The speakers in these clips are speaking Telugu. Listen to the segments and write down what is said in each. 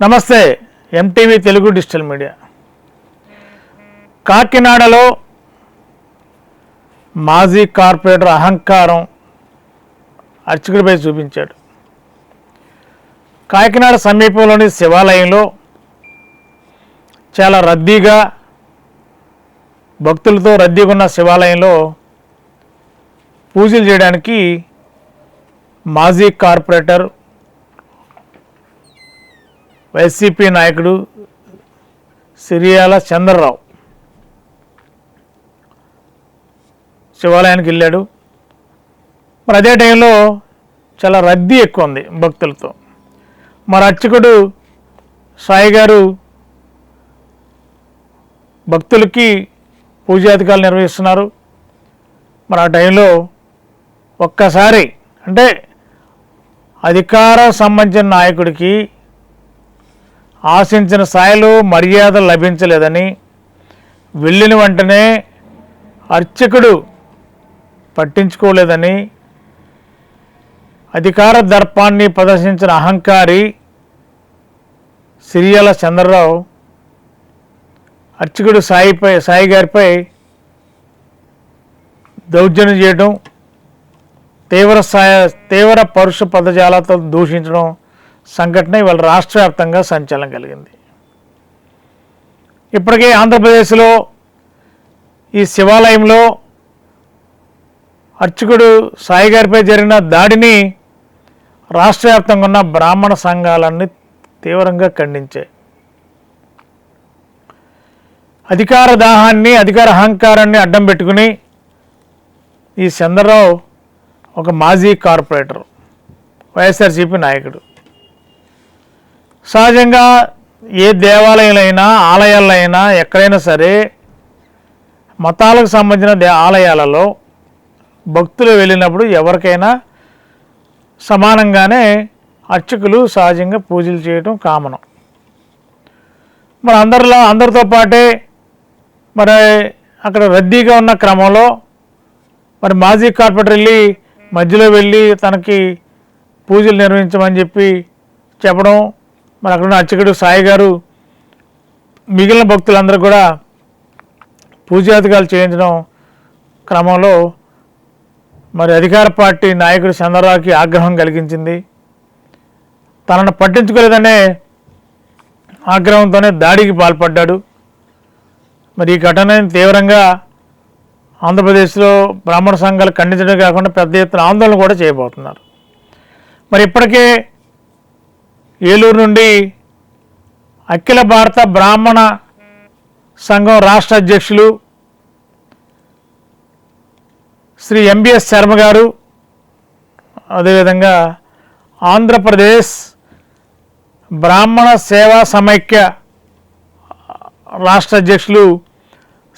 నమస్తే ఎంటీవీ తెలుగు డిజిటల్ మీడియా. కాకినాడలో మాజీ కార్పొరేటర్ అహంకారం అర్చకుడిపై చూపించాడు. కాకినాడ సమీపంలోని శివాలయంలో చాలా రద్దీగా భక్తులతో రద్దీగా ఉన్న శివాలయంలో పూజలు చేయడానికి మాజీ కార్పొరేటర్ వైసీపీ నాయకుడు సిరియాల చంద్రరావు. శివాలయానికి వెళ్ళాడు. మరి అదే టైంలో చాలా రద్దీ ఎక్కువ ఉంది భక్తులతో. మరి అర్చకుడు సాయి గారు భక్తులకి పూజాధికారులు నిర్వహిస్తున్నారు. మరి ఆ టైంలో ఒక్కసారి అంటే అధికార సంబంధించిన నాయకుడికి ఆశించిన స్థాయిలో మర్యాద లభించలేదని వెళ్ళిన వెంటనే అర్చకుడు పట్టించుకోలేదని అధికార దర్పాన్ని ప్రదర్శించిన అహంకారి సిరియాల చంద్రరావు అర్చకుడు సాయిపై సాయి గారిపై దౌర్జన్యం చేయడం తీవ్ర స్థాయి తీవ్ర పరుష పదజాలతో దూషించడం సంఘటన ఇవాళ రాష్ట్ర వ్యాప్తంగా సంచలనం కలిగింది. ఇప్పటికే ఆంధ్రప్రదేశ్లో ఈ శివాలయంలో అర్చకుడు సాయి గారిపై జరిగిన దాడిని రాష్ట్ర వ్యాప్తంగా ఉన్న బ్రాహ్మణ సంఘాలన్నీ తీవ్రంగా ఖండించాయి. అధికార దాహాన్ని అధికార అహంకారాన్ని అడ్డం పెట్టుకుని ఈ చంద్రరావు ఒక మాజీ కార్పొరేటర్ వైఎస్ఆర్సీపీ నాయకుడు. సహజంగా ఏ దేవాలయాలైనా ఆలయాలైనా ఎక్కడైనా సరే మతాలకు సంబంధించిన దే ఆలయాలలో భక్తులు వెళ్ళినప్పుడు ఎవరికైనా సమానంగానే అర్చకులు సహజంగా పూజలు చేయటం కామనం. మరి అందరిలో అందరితో పాటే మరి అక్కడ రద్దీగా ఉన్న క్రమంలో మరి మాజీ కార్పొరేటర్ వెళ్ళి మధ్యలో వెళ్ళి తనకి పూజలు నిర్వహించమని చెప్పి చెప్పడం మరి అక్కడ ఉన్న అర్చకుడు సాయి గారు మిగిలిన భక్తులందరూ కూడా పూజాధికారులు చేయించడం క్రమంలో మరి అధికార పార్టీ నాయకుడు చంద్రరావుకి ఆగ్రహం కలిగించింది. తనను పట్టించుకోలేదనే ఆగ్రహంతోనే దాడికి పాల్పడ్డాడు. మరి ఈ ఘటనని తీవ్రంగా ఆంధ్రప్రదేశ్లో బ్రాహ్మణ సంఘాలు ఖండించడం కాకుండా పెద్ద ఎత్తున ఆందోళన కూడా చేయబోతున్నారు. మరి ఇప్పటికే ఏలూరు నుండి అఖిల భారత బ్రాహ్మణ సంఘం రాష్ట్ర అధ్యక్షులు శ్రీ ఎంబీఎస్ శర్మ గారు అదేవిధంగా ఆంధ్రప్రదేశ్ బ్రాహ్మణ సేవా సమైక్య రాష్ట్ర అధ్యక్షులు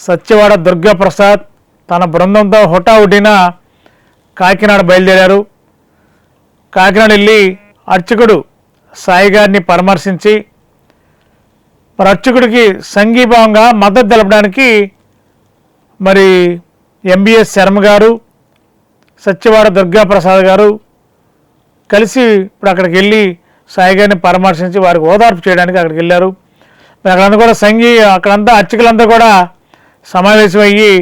సత్యవాడ దుర్గాప్రసాద్ తన బృందంతో హుటాహుటిన కాకినాడ బయలుదేరారు. కాకినాడ వెళ్ళి అర్చకుడు సాయి గారిని పరామర్శించి మరి సంఘీభావంగా మద్దతు తెలపడానికి మరి ఎంబీఎస్ శర్మ గారు సత్యవాడ దుర్గాప్రసాద్ గారు కలిసి ఇప్పుడు అక్కడికి వెళ్ళి సాయి గారిని పరామర్శించి వారికి ఓదార్పు చేయడానికి అక్కడికి వెళ్ళారు. అక్కడంతా కూడా సంఘీ అక్కడంతా అర్చకులంతా కూడా సమావేశమయ్యి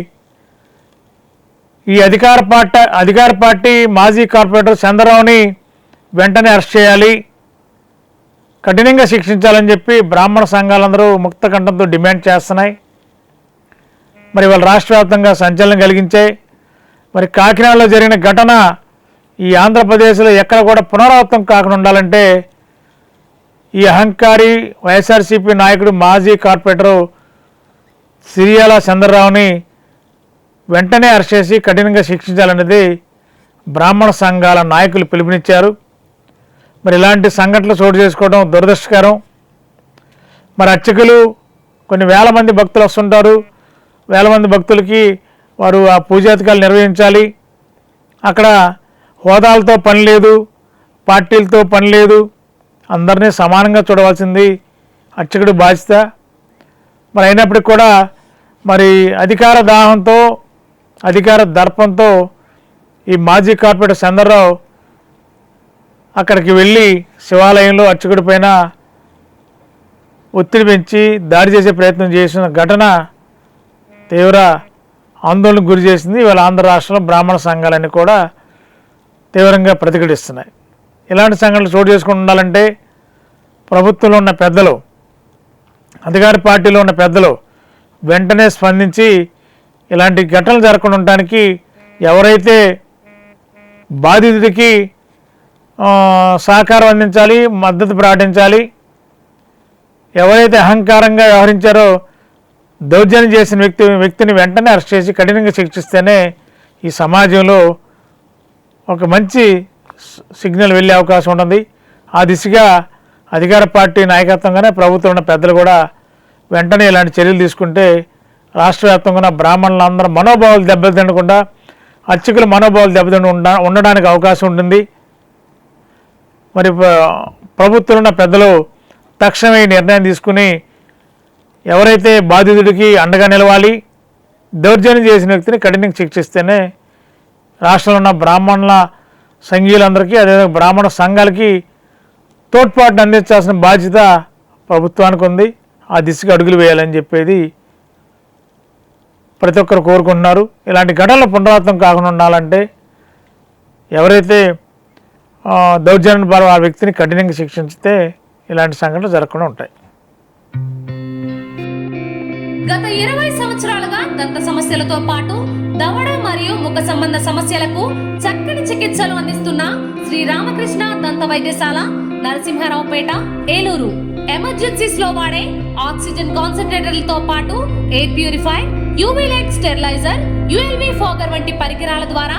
ఈ అధికార పార్టీ అధికార పార్టీ మాజీ కార్పొరేటర్ చంద్రరావుని వెంటనే అరెస్ట్ చేయాలి. కఠినంగా శిక్షించాలని చెప్పి బ్రాహ్మణ సంఘాలందరూ ముక్త కంఠంతో డిమాండ్ చేస్తున్నాయి. మరి వాళ్ళ రాష్ట్ర వ్యాప్తంగా సంచలనం కలిగించాయి. మరి కాకినాడలో జరిగిన ఘటన ఈ ఆంధ్రప్రదేశ్లో ఎక్కడ కూడా పునరావృతం కాకుండా ఉండాలంటే ఈ అహంకారి వైఎస్ఆర్సీపీ నాయకుడు మాజీ కార్పొరేటరు సిరియాల చంద్రరావుని వెంటనే అరెస్ట్ చేసి కఠినంగా శిక్షించాలనేది బ్రాహ్మణ సంఘాల నాయకులు పిలుపునిచ్చారు. మరి ఇలాంటి సంఘటనలు చోటు చేసుకోవడం దురదృష్టకరం. మరి అర్చకులు కొన్ని వేల మంది భక్తులు వస్తుంటారు. వేల మంది భక్తులకి వారు ఆ పూజాతికాలు నిర్వహించాలి. అక్కడ హోదాలతో పని లేదు పార్టీలతో పని లేదు. అందరినీ సమానంగా చూడవలసింది అర్చకుడు బాధ్యత. మరి అయినప్పటికి కూడా మరి అధికార దాహంతో అధికార దర్పంతో ఈ మాజీ కార్పొరేటర్ చంద్రరావు అక్కడికి వెళ్ళి శివాలయంలో అర్చకుడి పైన ఒత్తిడి పెంచి దాడి చేసే ప్రయత్నం చేసిన ఘటన తీవ్ర ఆందోళనకు గురి చేసింది. ఇవాళ ఆంధ్ర రాష్ట్రంలో బ్రాహ్మణ సంఘాలన్నీ కూడా తీవ్రంగా ప్రతిఘటిస్తున్నాయి. ఇలాంటి సంఘటనలు చోటు చేసుకుని ఉండాలంటే ప్రభుత్వంలో ఉన్న పెద్దలు అధికార పార్టీలో ఉన్న పెద్దలు వెంటనే స్పందించి ఇలాంటి ఘటనలు జరగకుండా ఉండటానికి ఎవరైతే బాధితుడికి సహకారం అందించాలి మద్దతు ప్రకటించాలి. ఎవరైతే అహంకారంగా వ్యవహరించారో దౌర్జన్యం చేసిన వ్యక్తి వ్యక్తిని వెంటనే అరెస్ట్ చేసి కఠినంగా శిక్షిస్తేనే ఈ సమాజంలో ఒక మంచి సిగ్నల్ వెళ్ళే అవకాశం ఉంటుంది. ఆ దిశగా అధికార పార్టీ నాయకత్వంగానే ప్రభుత్వం ఉన్న పెద్దలు కూడా వెంటనే ఇలాంటి చర్యలు తీసుకుంటే రాష్ట్ర వ్యాప్తంగా ఉన్న బ్రాహ్మణులందరూ మనోభావాలు దెబ్బతినకుండా అర్చకుల మనోభావాలు దెబ్బతిని ఉండ ఉండడానికి అవకాశం ఉంటుంది. మరి ప్రభుత్వం ప్రభుత్వంలో ఉన్న పెద్దలు తక్షణమే నిర్ణయం తీసుకుని ఎవరైతే బాధితుడికి అండగా నిలవాలి దౌర్జన్యం చేసిన వ్యక్తిని కఠినంగా శిక్షిస్తేనే రాష్ట్రంలో ఉన్న బ్రాహ్మణుల సంఘీయులందరికీ అదేవిధంగా బ్రాహ్మణ సంఘాలకి తోడ్పాటును అందించాల్సిన బాధ్యత ప్రభుత్వానికి ఉంది. ఆ దిశగా అడుగులు వేయాలని చెప్పేది ప్రతి ఒక్కరు కోరుకుంటున్నారు. ఇలాంటి ఘటనలు పునరావృతం కాకుండా ఉండాలంటే ఎవరైతే దౌర్జన్యం పాల్గొన్న ఆ వ్యక్తిని కఠినంగా శిక్షించితే ఇలాంటి సంఘటనలు జరగకుండా ఉంటాయి. గత ఇరవై సంవత్సరాలుగా దంత సమస్యలతో పాటు దవడ మరియు ముఖ సంబంధ సమస్యలకు చక్కని చికిత్సలు అందిస్తున్న శ్రీ రామకృష్ణ దంత వైద్యశాల నరసింహారావుపేట ఏలూరు. ఎమర్జెన్సీస్లో వాడే ఆక్సిజన్ కాన్సన్ట్రేటర్లతో పాటు air purify UV light steriliser ULV fogger వంటి పరికరాల ద్వారా